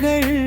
அவர்கள்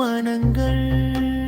மனங்கள்.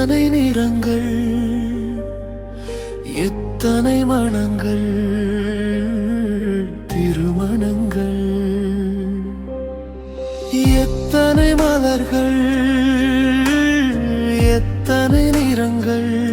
எத்தனை நிறங்கள் எத்தனை மனங்கள் திருமணங்கள் எத்தனை மலர்கள் எத்தனை நிறங்கள்.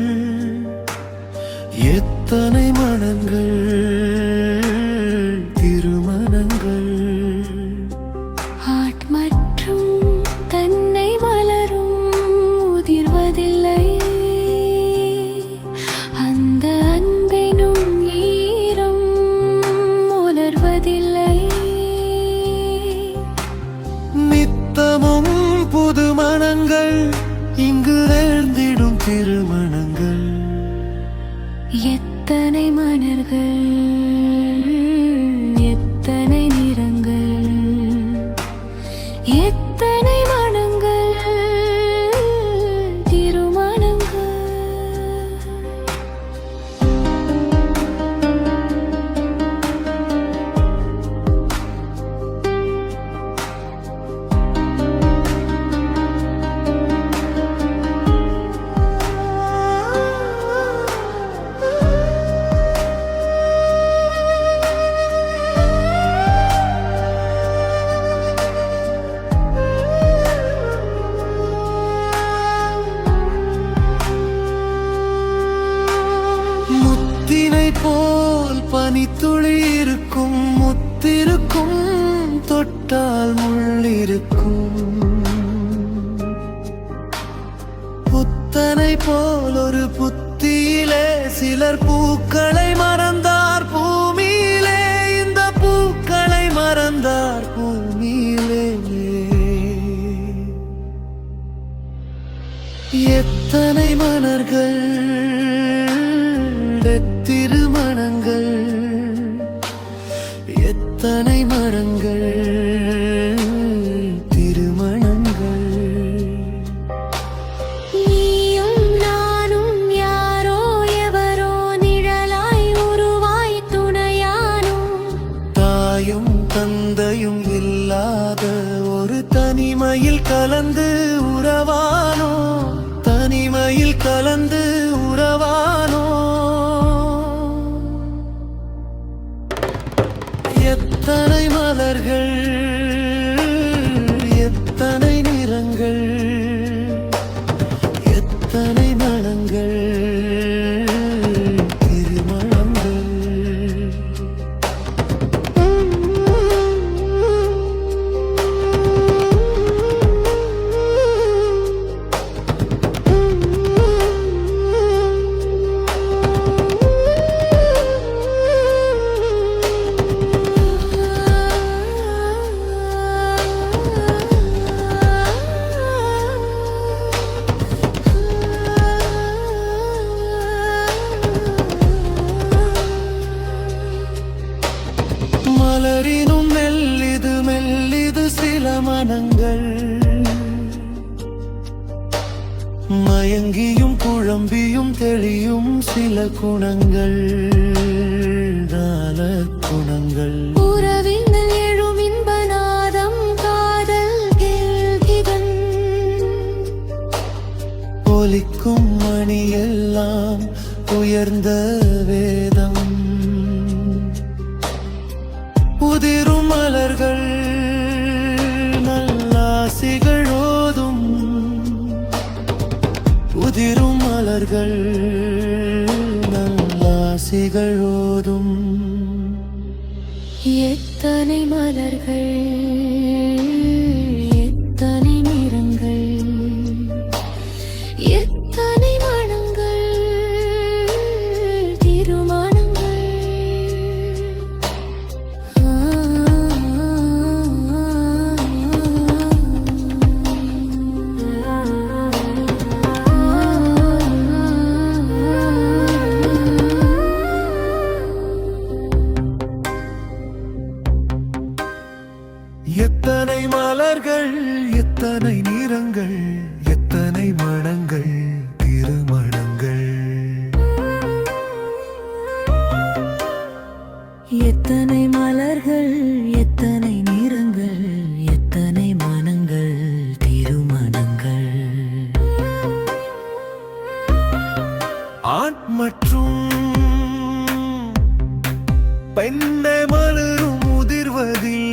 புத்தனை போல் ஒரு புத்தியிலே சிலர் பூக்களை மறந்தார். பூமியிலே இந்த பூக்களை மறந்தார். பூமியிலே. எத்தனை மலர்கள் திருமணங்கள் தந்தையும் இல்லாத ஒரு தனிமையில் கலந்து உறவானோ? தனிமையில் கலந்து மலரினும் மெல்லிது மெல்லிது சில மனங்கள். மயங்கியும் குழம்பியும் தெளியும் சில குணங்கள். தான குணங்கள் உறவில் எழும் இன்ப நாதம் காதல் கேள்விகள். ஒலிக்கும் மணியெல்லாம் உயர்ந்த வேதம். மலர்கள் நல்லாசிகள் ஓதும் உதிரும் மலர்கள் நல்லாசிகள் ஓதும். எத்தனை மலர்கள் மலர்கள் எத்தனை நிறங்கள் எத்தனை மனங்கள் திருமணங்கள். எத்தனை மலர்கள் எத்தனை நிறங்கள் எத்தனை மனங்கள் திருமணங்கள். ஆண் மற்றும் பெண்ணை மலரும் முதிர்வதில்